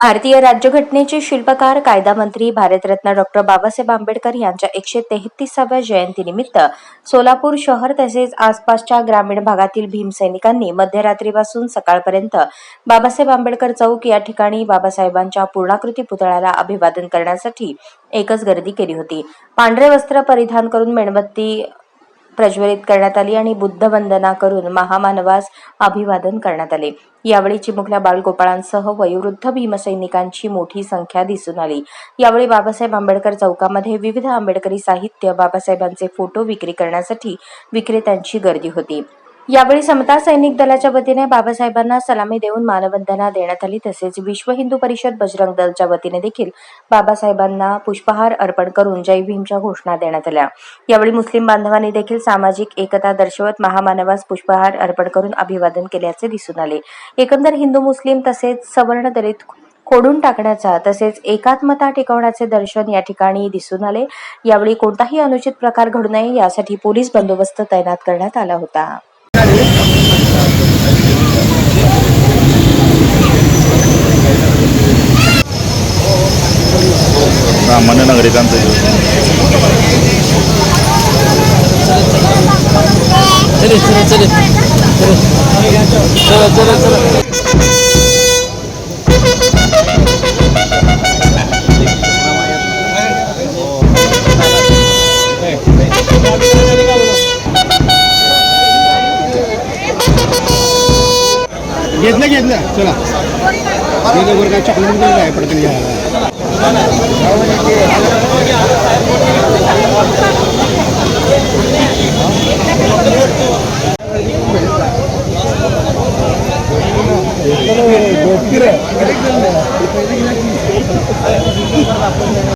भारतीय राज्यघटनेचे शिल्पकार कायदा मंत्री भारतरत्न डॉक्टर बाबासाहेब आंबेडकर यांच्या एकशे तेहतीसाव्या जयंतीनिमित्त सोलापूर शहर तसेच आसपासच्या ग्रामीण भागातील भीमसैनिकांनी मध्यरात्रीपासून सकाळपर्यंत बाबासाहेब आंबेडकर चौक या ठिकाणी बाबासाहेबांच्या पूर्णाकृती पुतळ्याला अभिवादन करण्यासाठी एकच गर्दी केली होती. पांढरे वस्त्र परिधान करून मेणबत्ती प्रज्वलित करण्यात आली आणि बुद्ध वंदना करून महामानवास अभिवादन करण्यात आले. यावेळी चिमुकल्या बालगोपाळांसह वयोवृद्ध भीमसैनिकांची मोठी संख्या दिसून आली. यावेळी बाबासाहेब आंबेडकर चौकामध्ये विविध आंबेडकरी साहित्य बाबासाहेबांचे फोटो विक्री करण्यासाठी विक्रेत्यांची गर्दी होती. यावेळी समता सैनिक दलाच्या वतीने बाबासाहेबांना सलामी देऊन मानवंदना देण्यात आली. तसेच विश्व हिंदू परिषद बजरंग दलच्या वतीने देखील बाबासाहेबांना पुष्पहार अर्पण करून जय भीमच्या घोषणा देण्यात आल्या. यावेळी मुस्लिम बांधवांनी देखील सामाजिक एकता दर्शवत महामानवास पुष्पहार अर्पण करून अभिवादन केल्याचे दिसून आले. एकंदर हिंदू मुस्लिम तसेच सवर्ण दलित खोडून टाकण्याचा तसेच एकात्मता टिकवण्याचे दर्शन या ठिकाणी दिसून आले. यावेळी कोणताही अनुचित प्रकार घडू नये यासाठी पोलीस बंदोबस्त तैनात करण्यात आला होता. सामान्य नागरिकांचं चले चले चले चला. चला चला घेतलं घेतलं. चला. चॉकलेट बिकलेट काय पडतं घ्यायला